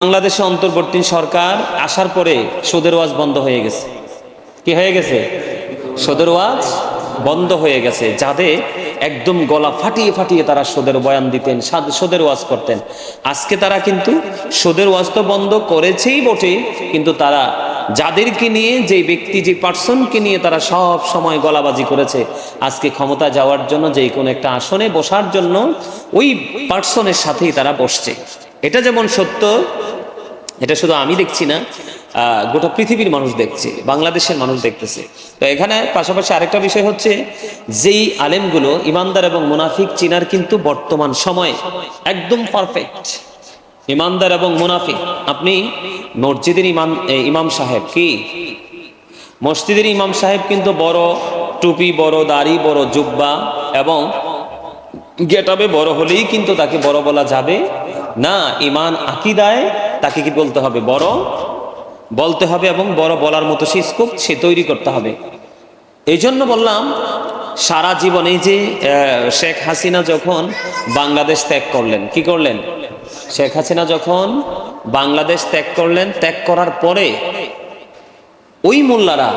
বাংলাদেশে অন্তর্বর্তী সরকার আসার পরে সুদের ওয়াজ বন্ধ হয়ে গেছে। কি হয়ে গেছে? সুদের ওয়াজ বন্ধ হয়ে গেছে যাদের একদম গলা ফাটিয়ে ফাটিয়ে তারা সুদের বয়ান দিতেন, সাদ- সুদের ওয়াজ করতেন। আজকে তারা কিন্তু সুদের ওয়াজ তো বন্ধ করেছেই বটে কিন্তু তারা যাদেরকে নিয়ে যে ব্যক্তি যে পার্সনকে নিয়ে তারা সব সময় গলাবাজি করেছে, আজকে ক্ষমতা যাওয়ার জন্য যে কোনো একটা আসনে বসার জন্য ওই পার্সনের সাথেই তারা বসছে। এটা যেমন সত্য, এটা শুধু আমি দেখছি না গোটা পৃথিবীর মানুষ দেখছে, বাংলাদেশের মানুষ দেখতেছে। তো এখানে পাশাপাশি আরেকটা বিষয় হচ্ছে, যেই আলেমগুলো ইমানদার এবং মুনাফিক চিনার কিন্তু বর্তমান সময় একদম পারফেক্ট ইমানদার এবং মুনাফিক, আপনি মসজিদের ইমাম ইমাম সাহেব কি? মসজিদের ইমাম সাহেব কিন্তু বড়, টুপি বড়, দাড়ি বড়, জুব্বা এবং গেটাবে বড় হলেই কিন্তু তাকে বড় বলা যাবে। না ইমান আকিদায় তাকে কি বলতে হবে? বড় বলতে হবে এবং বড় বলার মতো সে স্কোপ সে তৈরি করতে হবে। এই জন্য বললাম, সারা জীবনে যে শেখ হাসিনা যখন বাংলাদেশ ত্যাগ করলেন, কি করলেন? শেখ হাসিনা যখন বাংলাদেশ ত্যাগ করলেন, ত্যাগ করার পরে ওই মোল্লারা,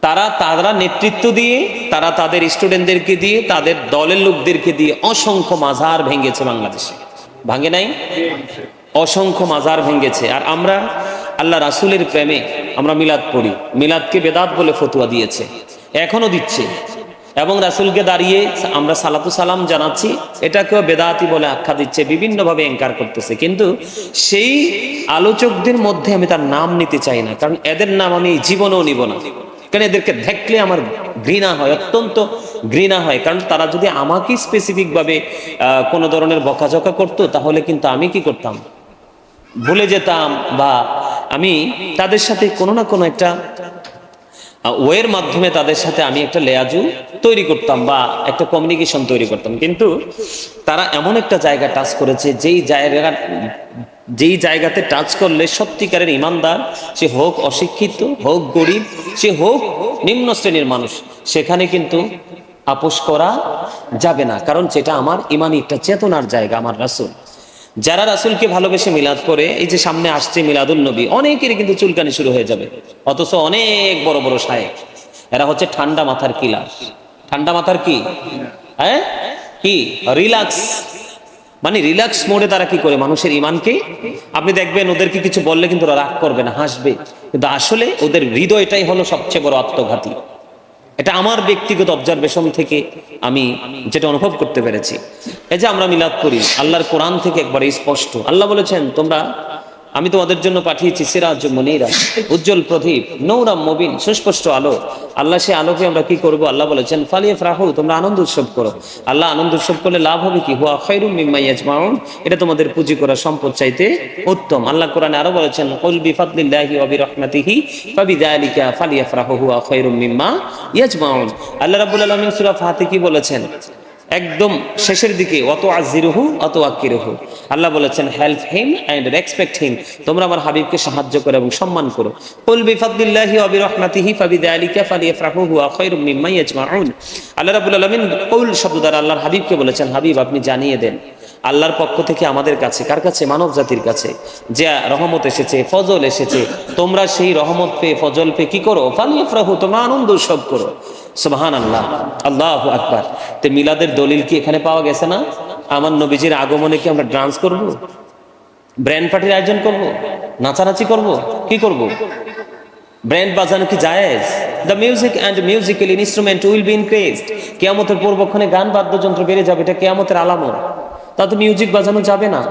তারা তারা নেতৃত্ব দিয়ে, তারা তাদের স্টুডেন্টদেরকে দিয়ে, তাদের দলের লোকদেরকে দিয়ে অসংখ্য মাঝার ভেঙেছে বাংলাদেশে। ভাঙে নাই? অসংখ্য মাজার ভেঙেছে। আর আমরা আল্লাহ রাসুলের প্রেমে আমরা মিলাদ পড়ি। মিলাদকে বেদাত বলে ফতুয়া দিয়েছে। এখনও দিচ্ছে। এবং রাসুলকে দাঁড়িয়ে আমরা সালাতু সালাম জানাচ্ছি। এটাকেও বেদাতি বলে আখ্যা দিচ্ছে, বিভিন্নভাবে এনকার করতেছে। কিন্তু সেই আলোচকদের মধ্যে আমি তার নাম নিতে চাই না। কারণ এদের নাম আমি জীবনেও নিব না। কারণ এদেরকে দেখলে আমার ঘৃণা হয়। অত্যন্ত ঘৃণা হয়। কারণ তারা যদি আমাকে স্পেসিফিকভাবে কোনো ধরনের বকাঝকা করতো, তাহলে কিন্তু আমি কি করতাম? ভুলে যেতাম বা আমি তাদের সাথে কোনো না কোনো একটা ওয়ের মাধ্যমে তাদের সাথে আমি একটা লেয়াজু তৈরি করতাম বা একটা কমিউনিকেশন তৈরি করতাম। কিন্তু তারা এমন একটা জায়গা টাচ করেছে, যেই জায়গা, যেই জায়গাতে টাচ করলে সত্যিকারের ইমানদার, সে হোক অশিক্ষিত, হোক গরিব, সে হোক নিম্ন শ্রেণির মানুষ, সেখানে কিন্তু আপোষ করা যাবে না। কারণ সেটা আমার ইমানি একটা চেতনার জায়গা, আমার রাসুল। যারা রাসুলকে ভালোবেসে মিলাদ করে, এই যে সামনে আসছে মিলাদুল নবী, অনেকেরই কিন্তু চুলকানি শুরু হয়ে যাবে। অথচ অনেক বড় বড় সাহেব এরা হচ্ছে ঠান্ডা মাথার কিলার। ঠান্ডা মাথার কি? হ্যাঁ? কি? রিল্যাক্স। মানে রিল্যাক্স মোডে তারা কি করে? মানুষের ইমানকে? আপনি দেখবেন ওদেরকে কিছু বললে কিন্তু ওরা রাগ করবে না, হাসবে। কিন্তু আসলে ওদের হৃদয়টাই হলো সবচেয়ে বড় আত্মঘাতী। এটা আমার ব্যক্তিগত অবজারভেশন থেকে আমি যেটা অনুভব করতে পেরেছি। এই যে আমরা মিলাদ করি আল্লাহর কোরআন থেকে একবারে স্পষ্ট। আল্লাহ বলেছেন, তোমরা আমি তোমাদের জন্য পাঠিয়েছি সিরাজ মনিরা, উজ্জ্বল প্রদীপ, নৌরাম মবিন, সুস্পষ্ট আলো। আল্লাহ সে আলোকে আমরা কি করব? আল্লাহ বলেছেন ফালিয়ে ফ্রাহু তোমরা আনন্দ উৎসব করো। আল্লাহ আনন্দ উৎসব করলে লাভ হবে কি? হুয়া খৈরুম মিম্মাই আজমাউন। এটা তোমাদের পুঁজি করা সম্পদ চাইতে উত্তম। আল্লাহ কোরআনে আরও বলেছেন, কুল বিফাদলিল্লাহি ওয়া বিরহমাতিহি ফাবিযালিকা ফালিয়াফরাহু, হুয়া খৈরুম মিম্মা ইয়াজমাউন। আল্লাহ রাব্বুল আলামিন সূরা ফাতিহ কি বলেছেন? একদম শেষের দিকে অত আজিরহু অত আকিরহু আল্লাহ বলেছেন help him and respect him তোমরা আমার হাবিবকে সাহায্য করো এবং সম্মান করো। কুল বিফাদলিল্লাহি ওয়া বিরহমাতিহি ফাবিযালিকা ফালিয়াফরাহু হুয়া খায়রুম মিম্মা ইয়াজমাউন আল্লাহ রাব্বুল আলামিন কৌল শব্দ দ্বারা আল্লাহর হাবিবকে বলেছেন, হাবিব, আপনি জানিয়ে দেন, আল্লাহর পক্ষ থেকে আমাদের কাছে, কার কাছে? মানব জাতির কাছে। যে রহমত এসেছে, ফজল এসেছে, তোমরা সেই রহমত পেয়ে, ফজল পেয়ে কি করো? ফালিয়াফরাহু, তোমরা আনন্দ উৎসব করো। সুবহান আল্লাহ আল্লাহ আকবার। তো মিলাদের দলিল কি এখানে পাওয়া গেছে না? আমার নবীজির আগমনে কি আমরা ডান্স করব? ব্র্যান্ড পার্টির আয়োজন করব? নাচানাচি করব? কি করব? ব্র্যান্ড বাজানো কি জায়েজ? The music and musical instrument will be increased কেয়ামতের পূর্বক্ষণে গান বাদ্যযন্ত্র বেড়ে যাবে, এটা কেয়ামতের আলামত। তা তো মিউজিক বাজানো যাবে না।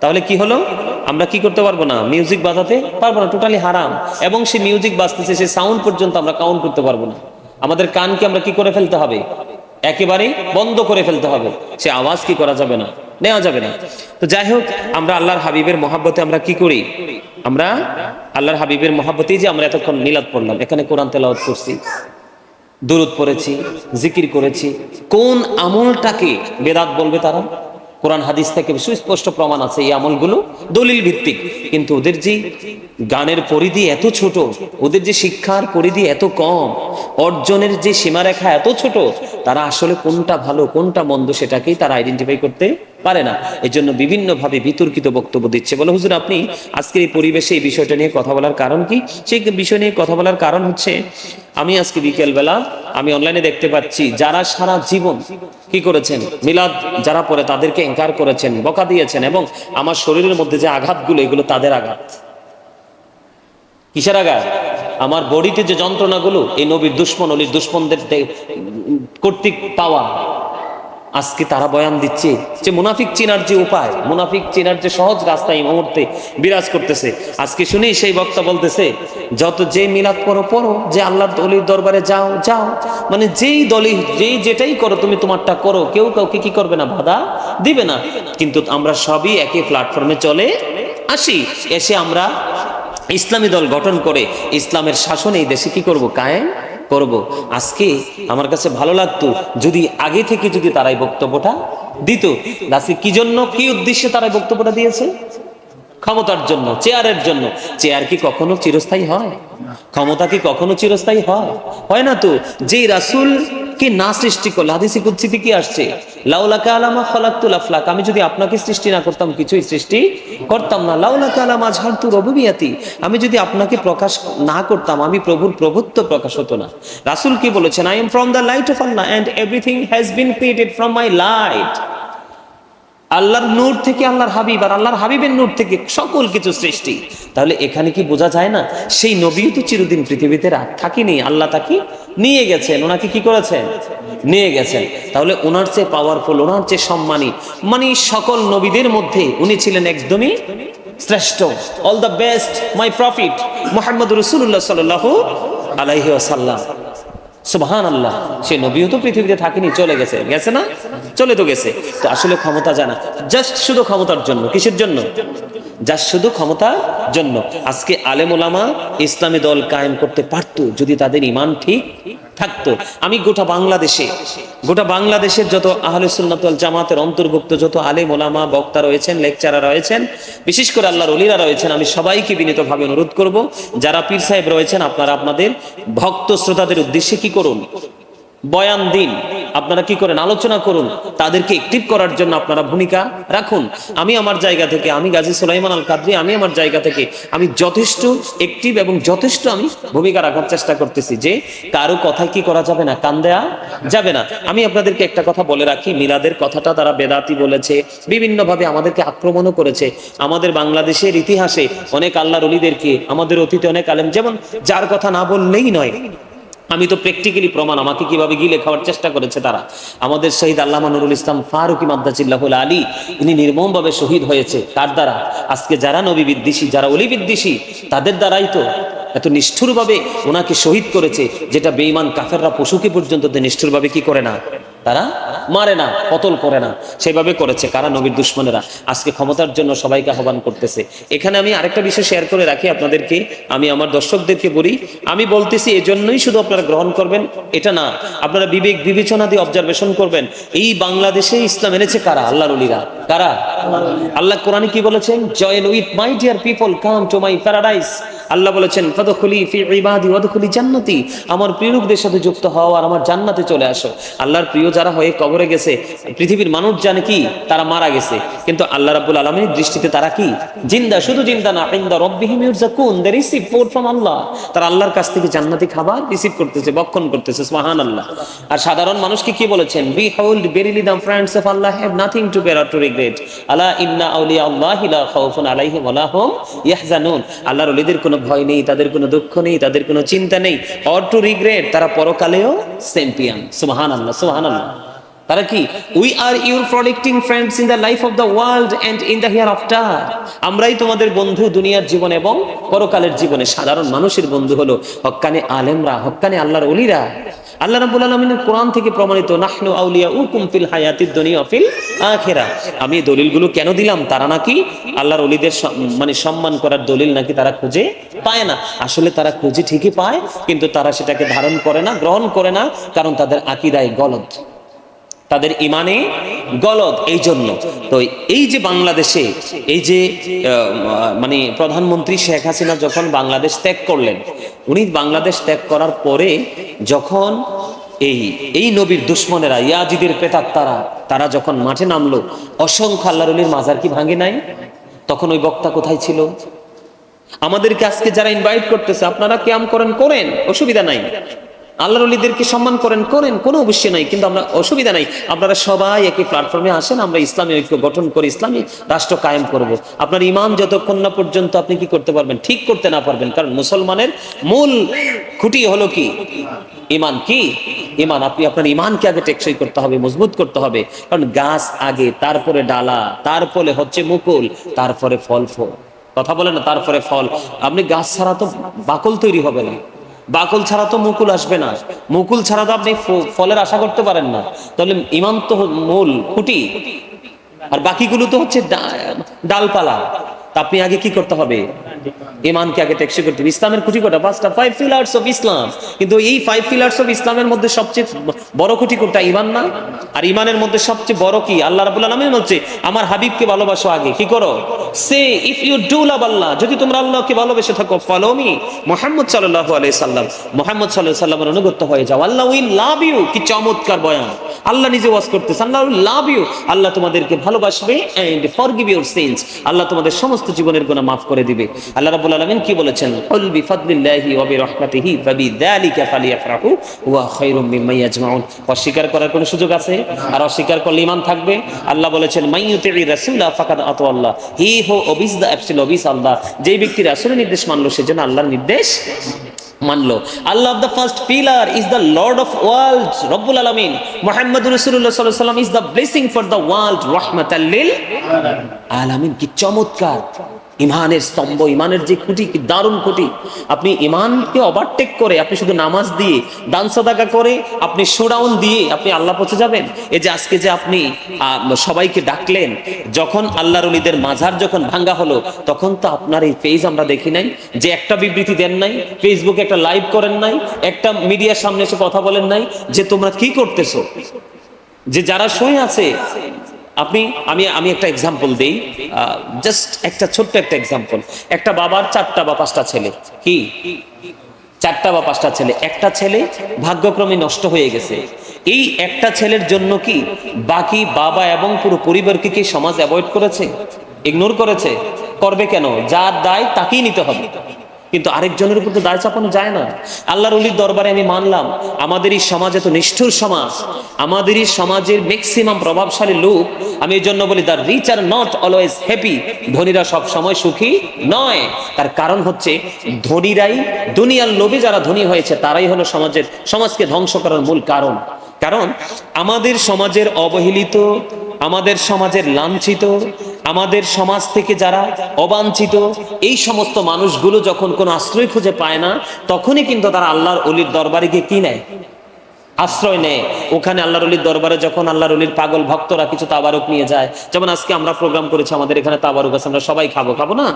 তাহলে কি হলো? আমরা কি করতে পারব না? মিউজিক বাজাতে পারব না টোটালি হারাম। এবং সে মিউজিক বাজতেছে সে সাউন্ড পর্যন্ত আমরা কাউন্ট করতে পারব না। আমাদের কানকে আমরা কি করে ফেলতে হবে? একেবারেই বন্ধ করে ফেলতে হবে। সে আওয়াজ কি করা যাবে না? নেওয়া যাবে না। তো যাই হোক, আমরা আল্লাহর হাবিবের মহাব্বতে আমরা কি করি? আমরা আল্লাহর হাবিবের মহাব্বতেই যে আমরা এতক্ষণ মিলাদ পড়লাম। এখানে কোরআন তেলাওয়াত করছি, দুরুদ পড়েছি, জিকির করেছি। কোন আমলটাকে বেদাত বলবে তারা? কোরআন হাদিস থেকে সুস্পষ্ট প্রমাণ আছে এই আমলগুলো দলিল ভিত্তিক। কিন্তু ওদের যে গানের পরিধি এত ছোট, ওদের যে শিক্ষার পরিধি এত কম, অর্জনের যে সীমারেখা এত ছোট, তারা আসলে কোনটা ভালো, কোনটা মন্দ সেটাকেই তারা আইডেন্টিফাই করতে পারে না। এই জন্য বিভিন্নভাবে বিতর্কিত বক্তব্য দিচ্ছে। বলে, হুজুর, আপনি আজকের এই পরিবেশে এই বিষয়টা নিয়ে কথা বলার কারণ কি? সেই বিষয় নিয়ে কথা বলার কারণ হচ্ছে, আমি আজকে বিকেলবেলা আমি অনলাইনে দেখতে পাচ্ছি, যারা সারা জীবন কি করেছেন, মিলাদ যারা পরে তাদেরকে এনকার করেছেন, বকা দিয়েছেন এবং আমার শরীরের মধ্যে যে আঘাতগুলো, এগুলো তাদের আঘাত। কিসের আঘাত? আমার বডিতে যে যন্ত্রণাগুলো, এই নবীর দুশ্মন, অলির দুশ্মনদের কর্তৃক পাওয়া। আজকে তারা বয়ান দিচ্ছে যে মুনাফিক চিনার যে উপায়, মুনাফিক চেনার যে সহজ রাস্তা এই মুহূর্তে বিরাজ করতেছে। আজকে শুনি সেই বক্তা বলতেছে, যত যে মিলাদ করো পড়ো, যে আল্লাহ দলির দরবারে যাও যাও। মানে যেই দলি যেই যেটাই করো, তুমি তোমারটা করো। কেউ কাউকে কি করবে না? বাধা দিবে না। কিন্তু আমরা সবই একই প্ল্যাটফর্মে চলে আসি। এসে আমরা ইসলামী দল গঠন করে, ইসলামের শাসন এই দেশে কি করব? কায়েম করব। আজকে আমার কাছে ভালো লাগতো যদি আগে থেকে যদি তারাই বক্তব্যটা দিত। আজকে কি জন্য, কি উদ্দেশ্যে তারাই বক্তব্যটা দিয়েছে? ক্ষমতার জন্য, চেয়ারের জন্য। চেয়ার কি কখনো চিরস্থায়ী হয়? ক্ষমতা কি কখনো চিরস্থায়ী হয়? হয় না তো? যেই রাসূল কে না সৃষ্টি করলে, হাদিসি কুদসিতে কি আসছে? লাউলাকা আলামা খলাকতুল আফলাক। আমি যদি আপনাকে সৃষ্টি না করতাম, কিছুই সৃষ্টি করতাম না। লাউলাকা আলামা ঝাড়তু রবিয়াতি আমি যদি আপনাকে প্রকাশ না করতাম, আমি প্রভুর প্রভুত্ব প্রকাশ হতো না। রাসূল কি বলেছেন? I am from the light of Allah and everything has been created from my light আল্লাহর নূর থেকে আল্লাহর হাবিব আর আল্লাহর হাবিবের নূর থেকে সকল কিছু সৃষ্টি। তাহলে এখানে কি বোঝা যায় না? সেই নবীও তো চিরদিন পৃথিবীতে থাকিনি, আল্লাহ তাকে নিয়ে গেছেন, ওনাকে কি করেছেন? নিয়ে গেছেন। তাহলে ওনার চেয়ে পাওয়ারফুল ওনার চেয়ে সম্মানী মানে সকল নবীদের মধ্যে উনি ছিলেন একদমই শ্রেষ্ঠ। All the best my prophet Muhammad রসুল্লাহ সাল্লাহ আলাইহি আসাল্লাম সুবহান আল্লাহ সে নবীও তো পৃথিবীতে থাকেনি, চলে গেছে গেছে না? চলে তো গেছে। তো আসলে ক্ষমতা জানা। জাস্ট শুধু ক্ষমতার জন্য। কিসের জন্য? জাস্ট শুধু ক্ষমতার জন্য। আজকে আলেম ওলামা ইসলামী দল কায়েম করতে পারতো যদি তাদের ইমান ঠিক থাকতো। আমি গোটা বাংলাদেশে, গোটা বাংলাদেশের যত আহলে সুন্নাতুল জামাতের অন্তর্ভুক্ত যত আলেম ওলামা, বক্তা রয়েছেন, লেকচারার রয়েছেন, বিশেষ করে আল্লাহর অলিরা রয়েছেন, আমি সবাইকে বিনীতভাবে অনুরোধ করব, যারা পীর সাহেব রয়েছেন, আপনারা আপনাদের ভক্ত শ্রোতাদের উদ্দেশ্যে কি করুন? বয়ান দিন। আপনারা কি করেন? আলোচনা করুন। তাদেরকে একটিভ করার জন্য আপনারা ভূমিকা রাখুন। আমি আমার জায়গা থেকে, আমি গাজী সুলাইমান আল কাদরি আমি আমার জায়গা থেকে, আমি যথেষ্ট একটিভ এবং যথেষ্ট আমি ভূমিকা রাখার চেষ্টা করতেছি যে কারও কথা কি করা যাবে না, কান দেয়া যাবে না। আমি আপনাদেরকে একটা কথা বলে রাখি, মিলাদের কথাটা তারা বেদাতি বলেছে, বিভিন্নভাবে আমাদেরকে আক্রমণও করেছে। আমাদের বাংলাদেশের ইতিহাসে অনেক আল্লাহর অলিদেরকে, আমাদের অতীতে অনেক আলেম, যেমন যার কথা না বললেই নয় আমি তো প্র্যাকটিক্যালি প্রমাণ, আমাকে কীভাবে গিলে খাওয়ার চেষ্টা করেছে তারা। আমাদের শহীদ আল্লাহ নুরুল ইসলাম ফারুকি মাদ্দাজিল্লাহুল আলী ইনি নির্মমভাবে শহীদ হয়েছে। তার দ্বারা? আজকে যারা নবী বিদ্বেষী, যারা অলি বিদ্বেষী, তাদের দ্বারাই তো। এত নিষ্ঠুরভাবে ওনাকে শহীদ করেছে, যেটা বেঈমান কাফেররা পশুকে পর্যন্ত নিষ্ঠুরভাবে কি করে না? তারা মারে না, কতল করে না। সেভাবে করেছে কারা? নবীর দুশ্মনেরা। আজকে ক্ষমতার জন্য সবাইকে আহ্বান করতেছে। এখানে আমি আরেকটা বিষয় শেয়ার করে রাখি আপনাদেরকে। আমি আমার দর্শকদেরকে বলি, আমি বলতেছি এজন্যই শুধু আপনারা গ্রহণ করবেন, এটা না। আপনারা বিবেক বিবেচনা দিয়ে অবজারভেশন করবেন, এই বাংলাদেশে ইসলাম এনেছে কারা? আল্লাহর অলিরা কারা? আল্লাহ কোরআনে কি বলেছেন? Join with my dear people come to my paradise আল্লাহ বলেছেন, ফাদখুলি ফি ইবাদি ওয়াদখুলি জান্নাতি। আমার প্রিয় লোকদের সাথে যুক্ত হও আর আমার জান্নাতে চলে আসো। আল্লাহর প্রিয় যারা হয়ে কবরে গেছে, পৃথিবীর মানুষ জানে কি? তারা মারা গেছে। কিন্তু আল্লাহ রাব্বুল আলামিনের দৃষ্টিতে তারা কি? জিন্দা, শুধু জিন্দা না, ইনদা রাব্বিহিম রিসিভ ফুড ফ্রম আল্লাহ তারা আল্লাহর কাছ থেকে জান্নাতি খাবার রিসিভ করতেছে বক্ষণ করতেছে, সুবহানাল্লাহ। আর সাধারণ মানুষকে কি বলেছেন? Behold verily the friends of Allah have nothing to bear to regret আলা ইন্না আউলিয়া আল্লাহ লা খাউফুন আলাইহিম ওয়া লা হুম ইয়াহজানুন। আল্লাহর ওলিদের কোনো ভয় নেই, তাদের কোনো দুঃখ নেই, তাদের কোনো চিন্তা নেই। অর টু রিগ্রেট তারা পরকালেও চ্যাম্পিয়ন সুবহানাল্লাহ সুবহানাল্লাহ। তারা কি? We are your protecting friends in the life of the world and in the hereafter আমরাই তোমাদের বন্ধু দুনিয়ার জীবন এবং পরকালের জীবনে। সাধারণ মানুষের বন্ধু হলো হক্কানে আলেমরা, হক্কানে আল্লাহর অলিরা। আল্লাহ রাব্বুল আলামিনের কোরআন থেকে প্রমাণিত, নাহনু আউলিয়া উকুম ফিল হায়াতিদ দুনিয়া ফিল আখিরা। আমি দলিলগুলো কেন দিলাম? তারা নাকি আল্লাহর অলিদের মানে সম্মান করার দলিল নাকি তারা খুঁজে পায় না। আসলে তারা খুঁজে ঠিকই পায়, কিন্তু তারা সেটাকে ধারণ করে না, গ্রহণ করে না, কারণ তাদের আকিদায় গলত তাদের ইমানে গলদ এই জন্য তো এই যে বাংলাদেশে, এই যে মানে প্রধানমন্ত্রী শেখ হাসিনা যখন বাংলাদেশ ত্যাগ করলেন, উনি বাংলাদেশ ত্যাগ করার পরে যখন এই এই নবীর দুশ্মনেরা, ইয়াজিদের প্রেতাত্মারা, তারা তারা যখন মাঠে নামলো, অসংখ্য আল্লাহর অলির মাজার কি ভাঙে নাই? তখন ওই বক্তা কোথায় ছিল? আমাদেরকে আজকে যারা ইনভাইট করতেছে, আপনারা ক্যাম করেন করেন, অসুবিধা নাই। আল্লাহর অলিদেরকে সম্মান করেন করেন, কোনো অবশ্যই নাই, কিন্তু আমরা অসুবিধা নাই। আপনারা সবাই একই প্ল্যাটফর্মে আসেন, আমরা ইসলামী ঐক্য গঠন করে ইসলামী রাষ্ট্র কায়েম করব। আপনার ইমান যতক্ষণ না পর্যন্ত আপনি কি করতে পারবেন, ঠিক করতে না পারবেন, কারণ মুসলমানের মূল খুঁটি হলো কি? ইমান কি? ইমান, আপনি আপনার ইমানকে আগে টেকসই করতে হবে, মজবুত করতে হবে। কারণ গাছ আগে, তারপরে ডালা, তারপরে হচ্ছে মুকুল, তারপরে ফল ফল। কথা বলে না, তারপরে ফল। আপনি গাছ ছাড়া তো বাকল তৈরি হবে না। বাকল ছাড়া তো মুকুল আসবে না। মুকুল ছাড়া তো আপনি ফলের আশা করতে পারেন না। তাহলে ইমান তো মূল খুঁটি। আর বাকিগুলো তো হচ্ছে ডালপালা। তা আপনি আগে কি করতে হবে? ইমানকে আগে টেকসই করতে হবে। ইসলামের খুঁটি কোটা পাঁচটা ফাইভ পিলার্স অফ ইসলাম কিন্তু এই ফাইভ পিলার্স অফ ইসলামের মধ্যে সবচেয়ে বড় খুঁটি কোনটা ইমান না? আর ইমানের মধ্যে সবচেয়ে বড় কি? আল্লাহ রাবুল আলমিন বলছে, আমার হাবিবকে ভালোবাসো আগে। কি করো? Say if you do love Allah যদি তোমরা আল্লাহকে ভালোবেসে থাকো ফলো মি মোহাম্মদ সাল্লাহ আলাই সাল্লাম, মোহাম্মদ সাল্লাহ সাল্লামের অনুগত হয়ে যাও। আল্লাহ উইল লাভ ইউ কি চমৎকার বয়ান। আল্লাহ নিজে ওয়াজ করতেছে, আল্লাহ লাভ ইউ আল্লাহ তোমাদেরকে ভালোবাসবে এন্ড ফরগিভ ইউর সিনস আল্লাহ তোমাদের সমস্ত জীবনের গুনাহ মাফ করে দিবে। আল্লাহ রাব্বুল আলামিন কি বলেছেন? কুল বিফাদলিল্লাহি ওয়া বিরহমাতিহি ফাবিযালিকা ফালিয়াফরাহু ওয়া মিম্মা ইয়াজমাউন অস্বীকার করার কোনো সুযোগ আছে? আর অস্বীকার করলে ঈমান থাকবে? আল্লাহ বলেছেন মাইয়ুতি'i রাসূলা ফাকাদ আল্লাহ হি হো অবিস দা আল্লাহ। যেই ব্যক্তি রাসূলের নির্দেশ মানলো সেজন্য আল্লাহর নির্দেশ মানলো। Allah of the first pillar is the lord of world রব্বুল আলামিন। মুহাম্মদ সাল্লাল্লাহু সাল্লাম is the blessing for the world রাহমাতাল লিল আলামিন। কি চমৎকার! ইমানের স্তম্ভ, ইমানের যে খুঁটি দারুণ খুঁটি। আপনি ইমানকে ওভারটেক করে, আপনি শুধু নামাজ দিয়ে, দান সাদাকা করে, আপনি শোডাউন দিয়ে, আপনি আল্লাহ পৌঁছে যাবেন। এই যে আজকে যে আপনি সবাইকে ডাকলেন, যখন আল্লাহর অলিদের মাঝার যখন ভাঙ্গা হলো, তখন তো আপনার এই পেজ আমরা দেখি নাই। যে একটা বিবৃতি দেন নাই ফেসবুকে একটা লাইভ করেন নাই, একটা মিডিয়ার সামনে এসে কথা বলেন নাই, যে তোমরা কি করতেছো? যে যারা শুয়ে আছে আপনি, আমি আমি একটা এক্সাম্পল দেই। জাস্ট একটা ছোট্ট একটা এক্সাম্পল একটা বাবার চারটা বা পাঁচটা ছেলে। কি? চারটা বা পাঁচটা ছেলে। একটা ছেলে ভাগ্যক্রমে নষ্ট হয়ে গেছে। এই একটা ছেলের জন্য কি বাকি বাবা এবং পুরো পরিবারকে কি সমাজ অ্যাভয়েড করেছে? ইগনোর করেছে? করবে কেন? যার দায় তাকেই নিতে হবে। কিন্তু আরেকজনের উপর তো দায় চাপানো যায় না। আল্লাহর অলির দরবারে আমি মানলাম আমাদের এই সমাজ এত নিষ্ঠুর সমাজ আমাদের এই সমাজের ম্যাক্সিমাম প্রভাবশালী লোক, আমি এই জন্য বলি the rich are not always happy ধনীরা সব সময় সুখী নয়। তার কারণ হচ্ছে, ধনীরাই দুনিয়ার লোভে যারা ধনী হয়েছে, তারাই হলো সমাজের, সমাজকে ধ্বংস করার মূল কারণ। কারণ আমাদের সমাজের অবহেলিত, আমাদের সমাজের লাঞ্ছিত আমাদের সমাজ থেকে যারা অবাঞ্ছিত, এই সমস্ত মানুষগুলো যখন কোনো আশ্রয় খুঁজে পায় না, তখনই কিন্তু তারা আল্লাহর অলির দরবারে গিয়ে কি নেয়? আশ্রয় নেয়। ওখানে আল্লাহর অলির দরবারে যখন আল্লাহর অলির পাগল ভক্তরা কিছু তাবারুক নিয়ে যায়, যেমন আজকে আমরা প্রোগ্রাম করেছি আমাদের এখানে তাবারুক আছে, আমরা সবাই খাব। খাব না?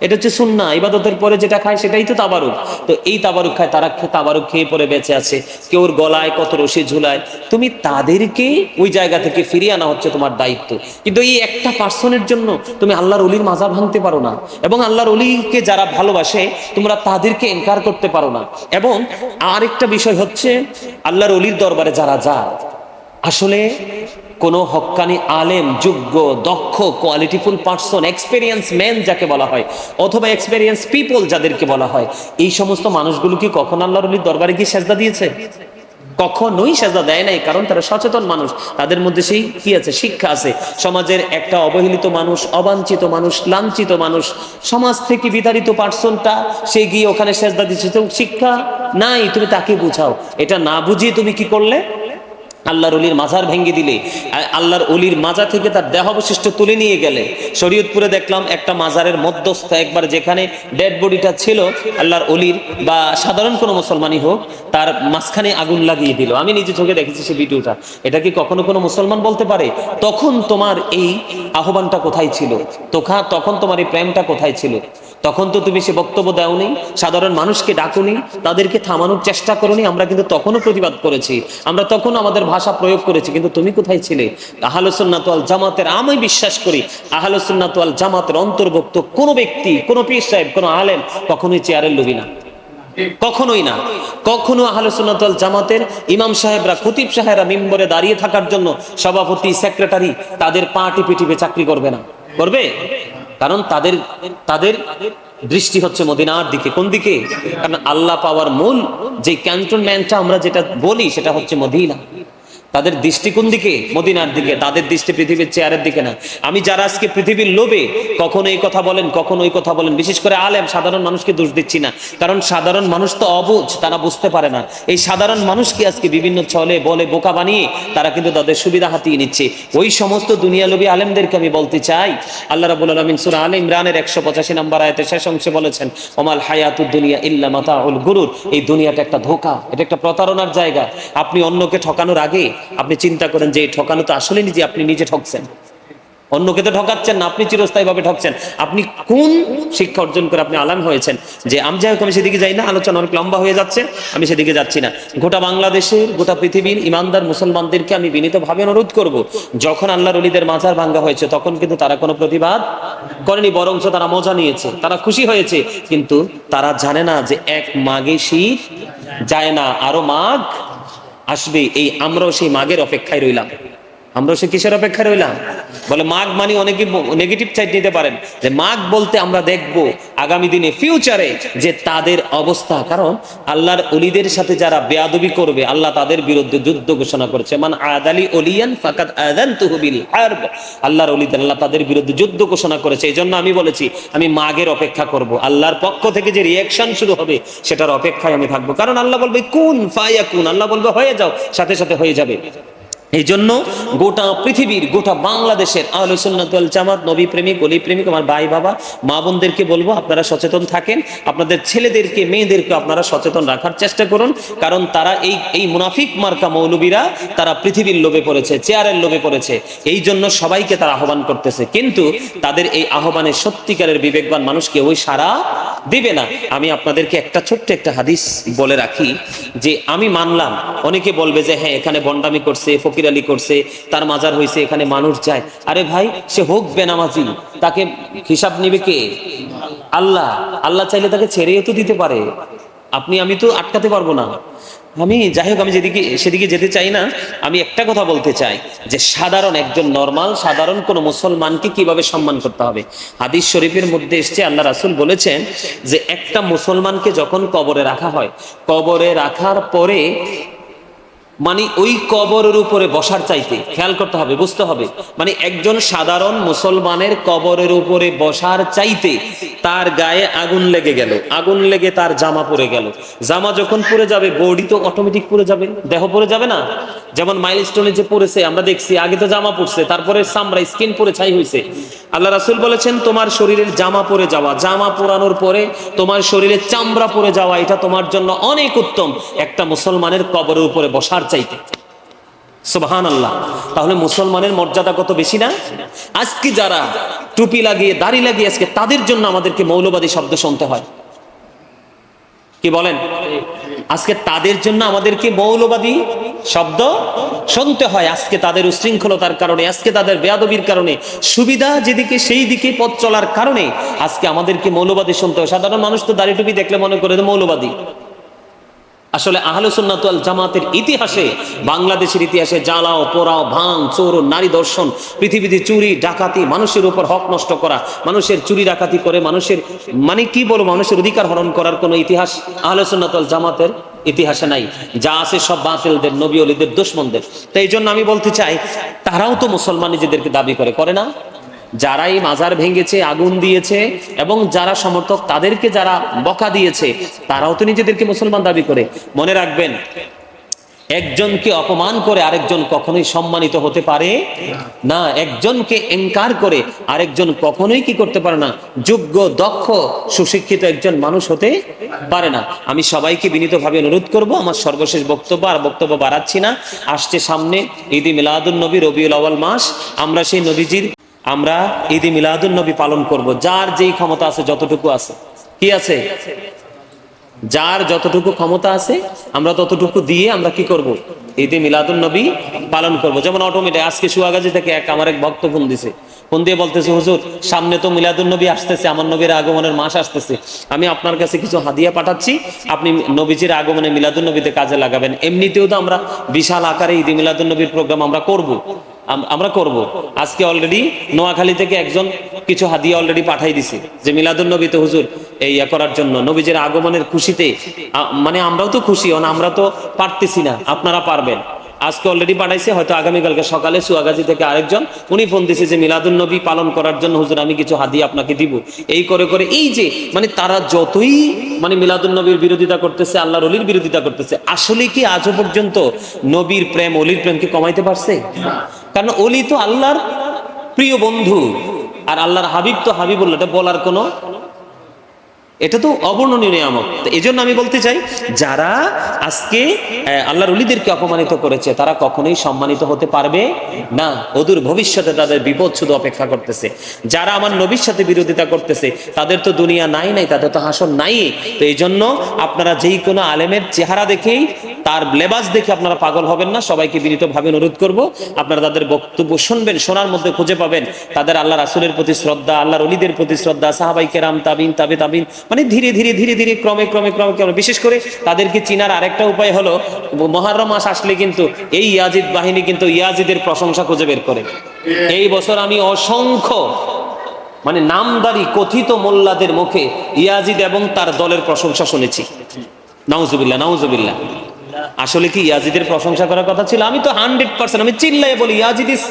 এটা হচ্ছে সুন্না ইবাদতের পরে যেটা খায় সেটাই তো তাবারুক। তো এই তাবারুক খায়, তারা তাবারুক খেয়ে পরে বেঁচে আছে। কেউ গলায় কত রশি ঝুলায়। তুমি তাদেরকে ওই জায়গা থেকে ফিরিয়ে আনা হচ্ছে তোমার দায়িত্ব। কিন্তু এই একটা পার্সনের জন্য তুমি আল্লাহর অলির মাজা ভাঙতে পারো না। এবং আল্লাহর অলিকে যারা ভালোবাসে, তোমরা তাদেরকে এনকার করতে পারো না। এবং আরেকটা বিষয় হচ্ছে, আল্লাহর অলির দরবারে যারা যায় আসলে কোনো হক্কানি আলেম, যোগ্য, দক্ষ কোয়ালিটিফুল পার্সন এক্সপেরিয়েন্স ম্যান যাকে বলা হয়, অথবা এক্সপেরিয়েন্স পিপল যাদেরকে বলা হয়, এই সমস্ত মানুষগুলো কি কখন আল্লাহর অলির দরবারে গিয়ে সেজদা দিয়েছে? কখনোই সাজা দেয় নাই, কারণ তারা সচেতন মানুষ। তাদের মধ্যে সেই কি আছে? শিক্ষা আছে। সমাজের একটা অবহেলিত মানুষ, অবাঞ্ছিত মানুষ, লাঞ্ছিত মানুষ, সমাজ থেকে বিতাড়িত পার্সনটা, সে গিয়ে ওখানে সেজদা দিচ্ছে। শিক্ষা নাই, তুমি তাকে বুঝাও। এটা না বুঝিয়ে তুমি কি করলে? আল্লাহর অলির মাজার ভেঙে দিলে আল্লাহর অলির মাজা থেকে তার দেহাবশিষ্ট তুলে নিয়ে গেলে, শরীয়তপুরে দেখলাম একটা মাজারের মধ্যস্থ একবার যেখানে ডেড বডিটা ছিল, আল্লাহর অলির বা সাধারণ কোনো মুসলমানই হোক, তার মাঝখানে আগুন লাগিয়ে দিল। আমি নিজে চোখে দেখেছি সেই ভিডিওটা। এটা কি কখনো কোনো মুসলমান বলতে পারে? তখন তোমার এই আহ্বানটা কোথায় ছিল? তোখা তখন তোমার এই প্রেমটা কোথায় ছিল? তখন তো তুমি সে বক্তব্য দাওনি, সাধারণ মানুষকে ডাকুনি, তাদেরকে থামানোর চেষ্টা করনি, আমরা কিন্তু তখনও প্রতিবাদ করেছি। আমরা তখন আমাদের ভাষা প্রয়োগ করেছি, কিন্তু তুমি কোথায় ছিলে? আহলুসুন্নাতাল জামাতের আমি বিশ্বাস করি আহলুসুন্নাতাল জামাতের অন্তর্ভুক্ত কোনো ব্যক্তি, কোনো পীর সাহেব, কোনো আলেম কখনোই চেয়ারের লোভী না। কখনোই না। কখনো আহলে সুন্নাতুল জামাতের ইমাম সাহেবরা, খতিব সাহেবরা মিম্বরে দাঁড়িয়ে থাকার জন্য সভাপতি, সেক্রেটারি তাদের পা টিপে টিপে চাকরি করবে না। করবে? কারণ তাদের তাদের দৃষ্টি হচ্ছে মদিনার দিকে। কোন দিকে? কারণ আল্লাহ পাওয়ার মূল যে ক্যান্টনমেন্টটা আমরা যেটা বলি, সেটা হচ্ছে মদিনা। তাদের দৃষ্টি কোন দিকে? মদিনার দিকে। তাদের দৃষ্টি পৃথিবীর চেয়ারের দিকে না। আমি যারা আজকে পৃথিবীর লোভে কখনো এই কথা বলেন, কখনো ওই কথা বলেন, বিশেষ করে আলেম, সাধারণ মানুষকে দোষ দিচ্ছি না। কারণ সাধারণ মানুষ তো অবুঝ, তারা বুঝতে পারে না। এই সাধারণ মানুষকে আজকে বিভিন্ন ছলে, বলে, বোকা বানিয়ে তারা কিন্তু তাদের সুবিধা হাতিয়ে নিচ্ছে। ওই সমস্ত দুনিয়া লোভী আলেমদেরকে আমি বলতে চাই, আল্লাহ রাবুল আলমিন সুরা আল ইমরানের একশো পঁচাশি নম্বর আয়তে শেষ অংশে বলেছেন, ওমাল হায়াতুদ দুনিয়া ইল্লা মাতা উল গুরুর। এই দুনিয়াটা একটা ধোকা, এটা একটা প্রতারণার জায়গা। আপনি অন্যকে ঠকানোর আগে আপনি চিন্তা করেন যে এই ঠকানো তো আসলে নিজে, আপনি নিজে ঠকছেন। অন্যকে তো ঠকাচ্ছেন না, আপনি চিরস্থায়ী ভাবে ঠকছেন। আপনি কোন শিক্ষা অর্জন করে আপনি আলাম হয়েছেন যে আমি যাই হোক, আমি সেদিকে যাই না, আলোচনা অনেক লম্বা হয়ে যাচ্ছে, আমি সেদিকে যাচ্ছি না। গোটা বাংলাদেশের, গোটা পৃথিবীর ইমানদার মুসলমানদেরকে আমি বিনীতভাবে অনুরোধ করব, যখন আল্লাহর অলিদের মাজার ভাঙ্গা হয়েছে, তখন কিন্তু তারা কোনো প্রতিবাদ করেনি, বরঞ্চ তারা মজা নিয়েছে, তারা খুশি হয়েছে। কিন্তু তারা জানে না যে এক মাঘে শীত যায় না, আরও মাঘ আসবে এই আমরাও সেই মাঘের অপেক্ষায় রইলাম। আমরাও সে কিসের অপেক্ষা রইলাম? বলে, মাঘ মানে অনেকে নেগেটিভ সাইড নিতে পারেন। যে মাঘ বলতে আমরা দেখব আগামী দিনে ফিউচারে যে তাদের অবস্থা। কারণ আল্লাহর অলিদের সাথে যারা বেয়াদবি করবে, আল্লাহ তাদের বিরুদ্ধে যুদ্ধ ঘোষণা করেছে। মান আদালি অলিয়ান ফাকাত আদান তুহবিল হারব। আল্লাহর অলিদের, আল্লাহ তাদের বিরুদ্ধে যুদ্ধ ঘোষণা করেছে। এই জন্য আমি বলেছি, আমি মাঘের অপেক্ষা করব। আল্লাহর পক্ষ থেকে যে রিয়াকশন শুরু হবে, সেটার অপেক্ষায় আমি থাকব। কারণ আল্লাহ বলবে, কোন ফায়া কোন আল্লাহ বলবে, হয়ে যাও, সাথে সাথে হয়ে যাবে। এই জন্য গোটা পৃথিবীর, গোটা বাংলাদেশের আলোচনাতল জামাত, নবী প্রেমিক, অলি প্রেমিক, আমার ভাই বাবা, মা বোনদেরকে বলব, আপনারা সচেতন থাকেন। আপনাদের ছেলেদেরকে, মেয়েদেরকে আপনারা সচেতন রাখার চেষ্টা করুন, কারণ তারা এই এই মুনাফিক মার্কা মৌলবীরা তারা পৃথিবীর লোভে পড়েছে, চেয়ারের লোভে পড়েছে। এই জন্য সবাইকে তারা আহ্বান করতেছে। কিন্তু তাদের এই আহ্বানে সত্যিকারের বিবেকবান মানুষকে ওই সারা দিবে না। আমি আপনাদেরকে একটা ছোট্ট একটা হাদিস বলে রাখি যে আমি মানলাম, অনেকে বলবে যে হ্যাঁ এখানে বন্ডামি করছে, ফকির আলী করছে, তার মাজার হয়েছে এখানে মানুষ যায়। আরে ভাই, সে হোক বেনামাজি, তাকে হিসাব নিবে কে? আল্লাহ আল্লাহ চাইলে তাকে ছেড়েও তো দিতে পারে। আপনি, আমি তো আটকাতে পারব না। আমি, যাই হোক, আমি যেদিকে, সেদিকে যেতে চাই না, আমি একটা কথা বলতে চাই, যে সাধারণ একজন নর্মাল, সাধারণ কোন মুসলমানকে কীভাবে সম্মান করতে হবে? হাদিস শরীফের মধ্যে এসছে, আল্লাহ রাসুল বলেছেন যে একটা মুসলমানকে যখন কবরে রাখা হয়, কবরে রাখার পরে মানে ওই কবরের উপরে বসার চাইতে, খেয়াল করতে হবে, বুঝতে হবে। মানে একজন সাধারণ মুসলমানের কবরের উপরে বসার চাইতে তার গায়ে আগুন লেগে গেল, আগুন লেগে তার জামা পরে গেল। জামা যখন পরে যাবে, বডি তো অটোমেটিক পরে যাবে, দেহ পরে যাবে না? যেমন মাইল মাইলস্টোনে যে পড়েছে, আমরা দেখছি, আগে তো জামা পড়ছে, তারপরে সামরা স্কিন পরে ছাই হয়েছে আল্লাহ রাসুল বলেছেন, তোমার শরীরের জামা পরে যাওয়া, জামা পরানোর পরে তোমার শরীরের চামড়া পরে যাওয়া, এটা তোমার জন্য অনেক উত্তম। একটা মুসলমানের কবরের উপরে বসার চাইতে। সুবহান আল্লাহ তাহলে মুসলমানের মর্যাদা কত বেশি না? আজকে যারা টুপি লাগিয়ে, দাড়ি লাগিয়ে আজকে তাদের জন্য আমাদেরকে মৌলবাদী শব্দ শুনতে হয়। কি বলেন? আজকে তাদের জন্য আমাদেরকে মৌলবাদী শব্দ শুনতে হয়। আজকে তাদের উশৃঙ্খলতার কারণে, আজকে তাদের বেয়াদবির কারণে, সুবিধা যেদিকে সেই দিকে পথ চলার কারণে আজকে আমাদেরকে মৌলবাদী শুনতে হয়। সাধারণ মানুষ তো দাড়ি টুপি দেখলে মনে করে মৌলবাদী। আসলে আহলুসুন্নাতুল জামাতের ইতিহাসে, বাংলাদেশের ইতিহাসে জ্বালাও, পোড়াও, ভাঙ, চোর, নারী দর্শন, পৃথিবীতে চুরি, ডাকাতি, মানুষের উপর হক নষ্ট করা, মানুষের চুরি ডাকাতি করে মানুষের মানে কি বলব? মানুষের অধিকার হরণ করার কোনো ইতিহাস আহলুসুন্নাতুল জামাতের ইতিহাসে নাই। যা আছে সব বাতিলদের, নবী অলিদের, দুশ্মনদের। তো এই জন্য আমি বলতে চাই, তারাও তো মুসলমান নিজেদেরকে দাবি করে করে না? যারাই মাজার ভেঙেছে, আগুন দিয়েছে, এবং যারা সমর্থক, তাদেরকে যারা বকা দিয়েছে, তারাও তো নিজেদেরকে মুসলমান দাবি করে। মনে রাখবেন একজনকে অপমান করে আরেকজন কখনোই সম্মানিত হতে পারে না। একজনকে এনকার করে আরেকজন কখনোই কি করতে পারে না। যোগ্য, দক্ষ, সুশিক্ষিত একজন মানুষ হতে পারে না। আমি সবাইকে বিনীতভাবে অনুরোধ করব, আমার সর্বশেষ বক্তব্য আর বক্তব্য বাড়াচ্ছি না। আসছে সামনে ঈদি মিলাদুল নবী, রবিউল আওয়াল মাস। আমরা সেই নবীজির, আমরা ঈদি মিলাদুল নবী পালন করব। যার যেই ক্ষমতা আছে, যতটুকু আছে। কি আছে? যার যতটুকু ক্ষমতা আছে, আমরা ততটুকু দিয়ে আমরা কি করব? ঈদে মিলাদুল নবী পালন করব। যেমন অটোমেটিক আজকে সুয়াগাজি থেকে এক আমার এক ভক্ত ফোন দিছে। ফোন দিয়ে বলতেছে, হুজুর, সামনে তো মিলাদুন নবী আসতেছে, আমার নবীর আগমনের মাস আসতেছে। আমি আপনার কাছে কিছু হাদিয়া পাঠাচ্ছি, আপনি নবীজির আগমনে মিলাদুন নবীতে কাজে লাগাবেন। এমনিতেও তো আমরা বিশাল আকারে ঈদে মিলাদুন নবীর প্রোগ্রাম আমরা করব। আমরা করব। আজকে অলরেডি নোয়াখালী থেকে একজন কিছু হাদিয়া অলরেডি পাঠাই দিছে যে, মিলাদুন নবীতে হুজুর, এই ইয়া করার জন্য নবীজির আগমনের খুশিতে মানে আমরাও তো খুশি হন আমরা তো পারতেছি না, আপনারা পারবেন। আজকে অলরেডি পাঠাইছে হয়তো আগামীকালকে সকালে সুয়াগাজী থেকে আরেকজন। উনি ফোন দিছে যে, মিলাদুন নবী পালন করার জন্য হুজুর, আমি কিছু হাদিয়া আপনাকে দিব। এই করে করে, এই যে মানে তারা যতই মানে মিলাদুন নবীর বিরোধিতা করতেছে, আল্লাহর অলির বিরোধিতা করতেছে, আসলে কি আজও পর্যন্ত নবীর প্রেম, অলির প্রেমকে কমাইতে পারছে? কারণ অলি তো আল্লাহর প্রিয় বন্ধু, আর আল্লাহর হাবিব তো হাবিবুল্লাহ বলার কোনো এটা তো অবর্ণনীয় নিয়ামক এই জন্য আমি বলতে চাই, যারা আজকে আল্লাহর অলিদেরকে অপমানিত করেছে, তারা কখনোই সম্মানিত হতে পারবে না। অদূর ভবিষ্যতে তাদের বিপদ শুধু অপেক্ষা করতেছে। যারা আমার নবীর সাথে বিরোধিতা করতেছে, তাদের তো দুনিয়া নাই নাই, তাদের তো হাসন নাই। তো এই জন্য আপনারা যেই কোনো আলেমের চেহারা দেখেই, তার লেবাস দেখে আপনারা পাগল হবেন না। সবাইকে বিনীতভাবে অনুরোধ করব, আপনারা তাদের বক্তব্য শুনবেন, শোনার মধ্যে খুঁজে পাবেন। তাদের আল্লাহ রাসুলের প্রতি শ্রদ্ধা, আল্লাহর অলিদের প্রতি শ্রদ্ধা, সাহাবাই কেরাম, তাবিন, তাবে তাবিন মানে ধীরে ধীরে ধীরে ধীরে, ক্রমে ক্রমে ক্রমে ক্রমে। বিশেষ করে তাদেরকে চিনার আরেকটা উপায় হলো, মহারম মাস আসলে কিন্তু এই ইয়াজিদ বাহিনী কিন্তু ইয়াজিদের প্রশংসা খুঁজে বের করে। এই বছর আমি অসংখ্য মানে নামদারি কথিত মোল্লাদের মুখে ইয়াজিদ এবং তার দলের প্রশংসা শুনেছি। নাউজুবিল্লাহ নাউজুবিল্লাহ। আসলে কি ইয়াজিদের প্রশংসা করার কথা ছিল? আমি তো হান্ড্রেড পার্সেন্ট, আমি চিল্লাই বলি, Yazid is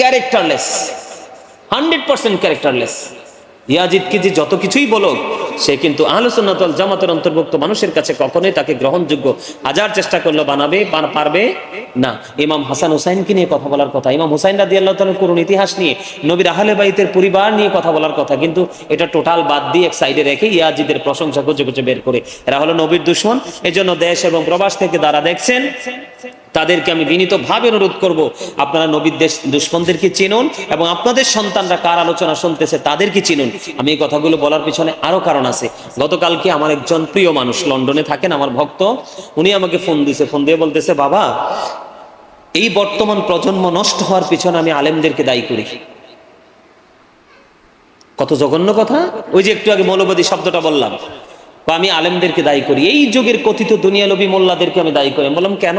characterless. Hundred percent characterless. ইয়াজিদকে যে যত কিছুই বলো সে কিন্তু আলোচনাতল জামাতের অন্তর্ভুক্ত মানুষের কাছে কখনোই তাকে গ্রহণযোগ্য হাজার চেষ্টা করলে, বানাবে পারবে না। ইমাম হাসান হুসাইনকে নিয়ে কথা বলার কথা, ইমাম হুসাইন রাদি আল্লাহ তালের করুন ইতিহাস নিয়ে, নবীর আহলে বাইতের পরিবার নিয়ে কথা বলার কথা, কিন্তু এটা টোটাল বাদ দিয়ে এক সাইডে রেখে ইয়াজিদের প্রশংসা খুঁজে খুঁজে বের করে। এরা হলো নবীর দুশ্মন, এজন্য দেশ এবং প্রবাস থেকে যারা দেখছেন, তাদেরকে আমি বিনীতভাবে অনুরোধ করব, আপনারা নবীর দেশ, দুশ্মনদেরকে চিনুন এবং আপনাদের সন্তানরা কার আলোচনা শুনতেছে তাদেরকে চিনুন। আমি এই কথাগুলো বলার পিছনে আরও কারণ আছে। গতকালকে আমার একজন প্রিয় মানুষ লন্ডনে থাকেন, আমার ভক্ত। উনি আমাকে ফোন দিছে, ফোন দিয়ে বলতেছে, বাবা, এই বর্তমান প্রজন্ম নষ্ট হওয়ার পিছনে আমি আলেমদেরকে দায়ী করি। কত জঘন্য কথা। ওই যে একটু আগে মৌলবাদী শব্দটা বললাম, বা আমি আলেমদেরকে দায়ী করি। এই যুগের কথিত দুনিয়ালবী মোল্লাদেরকে আমি দায়ী করি। বললাম, কেন?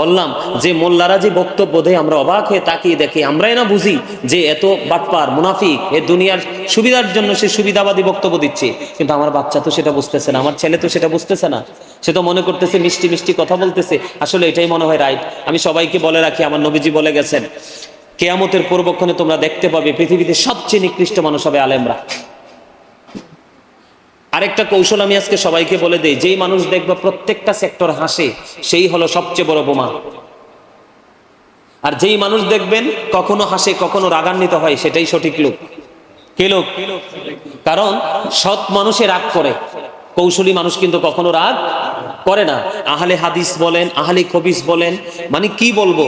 বললাম যে মোল্লারা যে বক্তব্য দেয়, আমরা অবাক হয়ে তাকিয়ে দেখি, আমরাই না বুঝি যে এত বাটপার মুনাফিক এ দুনিয়ার সুবিধার জন্য সে সুবিধাবাদী বক্তব্য দিচ্ছে। কিন্তু আমার বাচ্চা তো সেটা বুঝতেছে না, আমার ছেলে তো সেটা বুঝতেছে না। সে তো মনে করতেছে, মিষ্টি মিষ্টি কথা বলতেছে। আসলে এটাই মনে হয় রাইট। আমি সবাইকে বলে রাখি, আমার নবীজি বলে গেছেন, কেয়ামতের পূর্বক্ষণে তোমরা দেখতে পাবে পৃথিবীতে সবচেয়ে নিকৃষ্ট মানুষ হবে আলেমরা। আরেকটা কৌশল আমি আজকে সবাইকে বলে দেই, যেই মানুষ দেখবে প্রত্যেকটা সেক্টর হাসে, সেই হলো সবচেয়ে বড় বোমা। আর যেই মানুষ দেখবেন কখনো হাসে, কখনো রাগান্বিত হয়, সেটাই সঠিক লোক। কে লোক? কারণ সৎ মানুষে রাগ করে। কৌশলী মানুষ কিন্তু কখনো রাগ করে না। আহলে হাদিস বলেন, আহলে খবিস বলেন মানে কি বলব?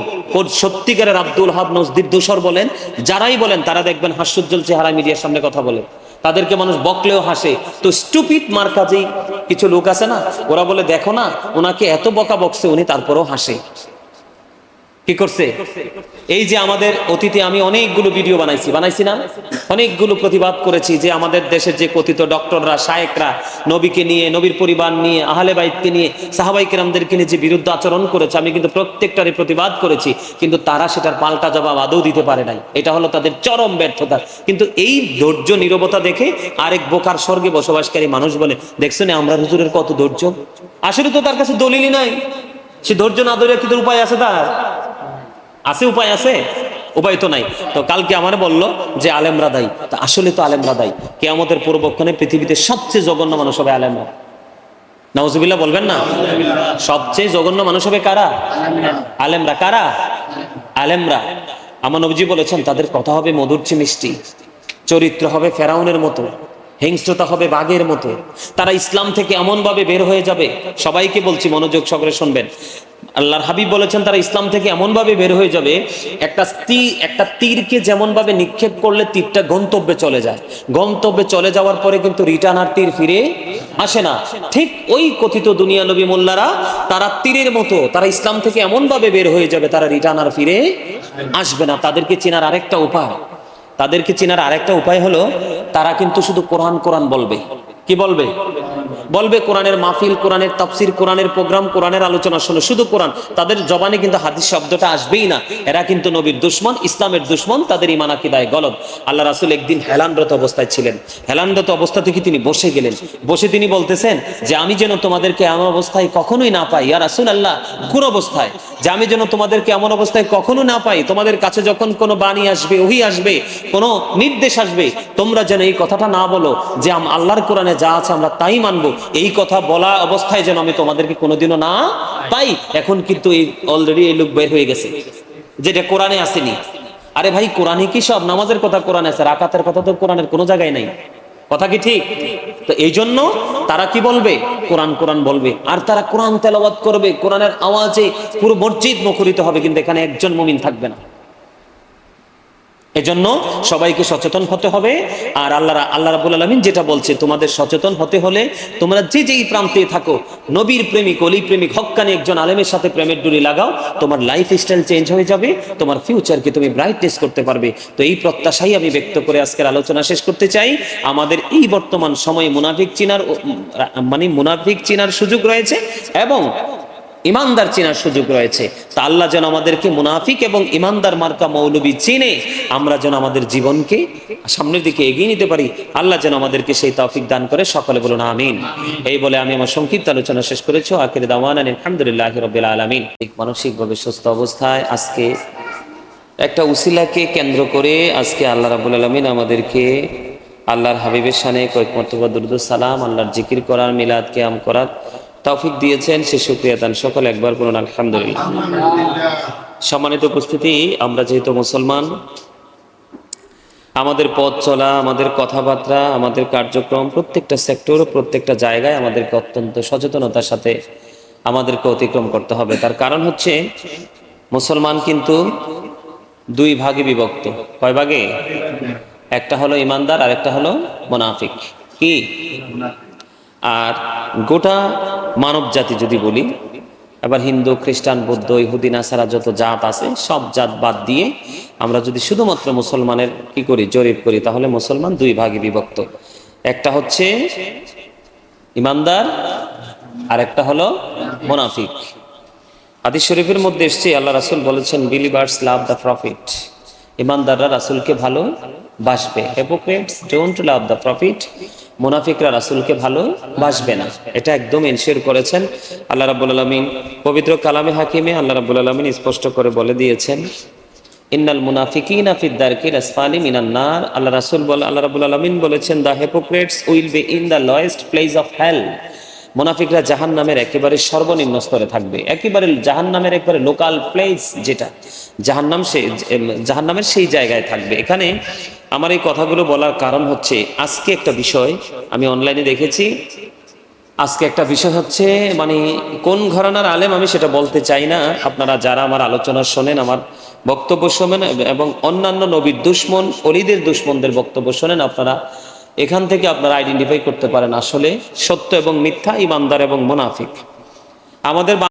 সত্যিকারের আব্দুল হাব নজদির দোসর বলেন, যারাই বলেন, তারা দেখবেন হাস্যোজ্জ্বল চেহারা মিডিয়ার সামনে কথা বলে। তাদেরকে মানুষ বকলেও হাসে। তো স্টুপিট মার কাজেই কিছু লোক আছে না, ওরা বলে, দেখো না, ওনাকে এত বকা বকছে, উনি তারপরেও হাসে। কি করছে? এই যে আমাদের অতীতে আমি অনেকগুলো ভিডিও বানাইছি। বানাইছি না? অনেকগুলো প্রতিবাদ করেছি যে আমাদের দেশের যে কথিত ডক্টররা, শায়েকরা, নবীকে নিয়ে, নবীর পরিবার নিয়ে, আহলে বাইতকে নিয়ে, সাহাবাই কেরামদেরকে নিয়ে যে বিরুদ্ধ আচরণ করেছে, আমি কিন্তু প্রত্যেকটারই প্রতিবাদ করেছি, কিন্তু তারা সেটার পাল্টা জবাব আদৌ দিতে পারে নাই। এটা হলো তাদের চরম ব্যর্থতা। কিন্তু এই ধৈর্য, নীরবতা দেখে আরেক বোকার স্বর্গে বসবাসকারী মানুষ বলে, দেখছ না, আমরা হুজুরের কত ধৈর্য? আসলে তো তার কাছে দলিলই নাই। সে ধৈর্য না ধরে কি উপায় আছে তার? আছে উপায় আছে? উপায় তো নাই। তো কালকে আমার বলল যে আলেমরা দায়ী। তা আসলে তো আলেমরা দায়ী। কেয়ামতের পূর্বক্ষণে পৃথিবীতে সবচেয়ে জঘন্য মানুষ হবে আলেমরা। নওয়াজুবিল্লাহ বলবেন না? সবচেয়ে জঘন্য মানুষ হবে কারা? আলেমরা। কারা? আলেমরা। আমার নবজি বলেছেন, তাদের কথা হবে মধুর চেয়ে মিষ্টি। চরিত্র হবে ফেরাউনের মতো। হিংস্রতা হবে বাঘের মতো। তারা ইসলাম থেকে এমন ভাবে বের হয়ে যাবে। সবাইকে বলছি মনোযোগ সকলে শুনবেন। আল্লাহর হাবিব বলেছেন, তারা ইসলাম থেকে এমনভাবে বের হয়ে যাবে, একটা তীর একটা তীরকে যেমনভাবে নিক্ষেপ করলে তীরটা গন্তব্যে চলে যায়। গন্তব্যে চলে যাওয়ার পরে কিন্তু রিটার্ন আর তীর ফিরে আসে না। ঠিক ওই কথিত দুনিয়া নবী মোল্লারা, তারা তীরের মতো, তারা ইসলাম থেকে এমনভাবে বের হয়ে যাবে, তারা রিটার্ন আর ফিরে আসবে না। তাদেরকে চেনার আরেকটা উপায়, তাদেরকে চেনার আরেকটা উপায় হলো, তারা কিন্তু শুধু কোরআন কোরআন বলবে। কি বলবে? বলবে কোরআনের মাহফিল, কোরআনের তাফসির, কোরআনের প্রোগ্রাম, কোরআনের আলোচনা, শোনো, শুধু কোরআন। তাদের জবানে কিন্তু হাদিস শব্দটা আসবেই না। এরা কিন্তু নবীর দুশ্মন, ইসলামের দুশ্মন, তাদের ইমান আকিদায় গলত আল্লাহ রাসুল একদিন হেলানরত অবস্থায় ছিলেন। হেলানরত অবস্থা থেকে তিনি বসে গেলেন। বসে তিনি বলতেছেন যে, আমি যেন তোমাদেরকে এমন অবস্থায় কখনোই না পাই। ইয়া রাসুল আল্লাহ কোন অবস্থায়? যে, আমি যেন তোমাদেরকে এমন অবস্থায় কখনো না পাই। তোমাদের কাছে যখন কোনো বাণী আসবে, ওহি আসবে, কোনো নির্দেশ আসবে, তোমরা যেন এই কথাটা না বলো যে আল্লাহর কোরআনে যা আছে আমরা তাই মানবো। এই কথা বলা অবস্থায় যেন আমি তোমাদেরকে কোনোদিনও না পাই। এখন কিন্তু এই অলরেডি এই লোক বের হয়ে গেছে, যেটা কোরআনে আসেনি। আরে ভাই, কোরআনে কি সব? নামাজের কথা কোরআনে আছে, রাকাতের কথা তো কোরআনের কোনো জায়গায় নাই। কথা কি ঠিক? তো এই জন্য তারা কি বলবে? কোরআন কোরআন বলবে। আর তারা কোরআন তেলাওয়াত করবে, কোরআনের আওয়াজে পুরো মসজিদ মুখরিত হবে, কিন্তু এখানে একজন মুমিন থাকবে না। এজন্য সবাইকে সচেতন হতে হবে। আর আল্লাহ আল্লাহ রাবুল আলমিন যেটা বলছে, তোমাদের সচেতন হতে হলে তোমরা যে যেই প্রান্তে থাকো, নবীর প্রেমিক অলি প্রেমিক হক্কানি একজন আলেমের সাথে প্রেমের ডুরি লাগাও, তোমার লাইফ স্টাইল চেঞ্জ হয়ে যাবে, তোমার ফিউচারকে তুমি ব্রাইটনেস করতে পারবে। তো এই প্রত্যাশাই আমি ব্যক্ত করে আজকের আলোচনা শেষ করতে চাই। আমাদের এই বর্তমান সময়ে মুনাফিক চিনার মানে মুনাফিক চিনার সুযোগ রয়েছে এবং ইমানদার চেনার সুযোগ রয়েছে। তা আল্লাহ যেন আমাদেরকে মুনাফিক এবং ইমানদার মার্কা মৌলবী চিনে, আমরা যেন আমাদের জীবনকে সামনের দিকে এগিয়ে নিতে পারি। আল্লাহ যেন আমাদেরকে সেই তৌফিক দান করে, সকলে বলুন আমিন। এই বলে আমি আমার সংক্ষিপ্ত আলোচনা শেষ করেছি। আখির দাওয়ান আলহামদুলিল্লাহ রবিল আলমিন। মানসিকভাবে সুস্থ অবস্থায় আজকে একটা উসিলাকে কেন্দ্র করে আজকে আল্লাহ রাবুল আলমিন আমাদেরকে আল্লাহর হাবিবের সানে কয়েক মর্তবা দুরুদ সালাম, আল্লাহর জিকির করার, মিলাদ কেয়াম করার তৌফিক দিয়েছেন সে সুক্রিয়া দান সকল একবার বলুন আলহামদুলিল্লাহ। সম্মানিত উপস্থিতি আমরা যেহেতু মুসলমান আমাদের পথ চলা আমাদের কথাবার্তা আমাদের কার্যক্রম প্রত্যেকটা সেক্টর প্রত্যেকটা জায়গায় আমাদেরকে অত্যন্ত সচেতনতার সাথে আমাদেরকে অতিক্রম করতে হবে। তার কারণ হচ্ছে মুসলমান কিন্তু দুই ভাগে বিভক্ত। কয় ভাগে? একটা হলো ইমানদার আর একটা হলো মোনাফিক। কি? আর গোটা মানব জাতি যদি বলি এবার হিন্দু, খ্রিস্টান, বৌদ্ধ, ইহুদি, নাসারা যত জাত আছে, সব জাত বাদ দিয়ে আমরা যদি শুধুমাত্র মুসলমানের কি করি, জরিপ করি, তাহলে মুসলমান দুই ভাগে বিভক্ত। একটা হচ্ছে ইমানদার আর একটা হলো মোনাফিক। হাদিস শরীফের মধ্যে এসছে, আল্লাহ রাসুল বলেছেন বিলিভার্স লাভ দ্য প্রফিট ইমানদাররা রাসুলকে ভালো বাসবে hypocrites don't love the prophet মুনাফিকরা রাসুলকে ভালো বাসবে না। এটা একদম এনশিওর করেছেন। আল্লাহ রাবুল আলমিন পবিত্র কালামে হাকিমে আল্লাহ রাবুল আলমিন স্পষ্ট করে বলে দিয়েছেন, ইন্নাল মুনাফিকিনা ফিদ দারকিল আসফালি মিনান নার। আল্লাহ রাসুল বলে, আল্লাহ রাবুল আলমিন বলেছেন the hypocrites will be in the lowest place of hell মুনাফিকরা জাহান্নামের একেবারে সর্বনিম্ন স্তরে থাকবে। একেবারে জাহান্নামের একবারে লোকাল প্লেস যেটা, জাহান্নাম সে জাহান্নামের সেই জায়গায় থাকবে। এখানে আমার এই কথাগুলো বলার কারণ হচ্ছে, আজকে একটা বিষয় আমি অনলাইনে দেখেছি। আজকে একটা বিষয় হচ্ছে মানে কোন ঘরানার আলেম আমি সেটা বলতে চাই না। আপনারা যারা আমার আলোচনা শোনেন, আমার বক্তব্য শোনেন, এবং অন্যান্য নবীর দুশ্মন, অলিদের দুশ্মনদের বক্তব্য শোনেন, আপনারা এখান থেকে আপনারা আইডেন্টিফাই করতে পারেন আসলে সত্য এবং মিথ্যা ইমানদার এবং মোনাফিক। আমাদের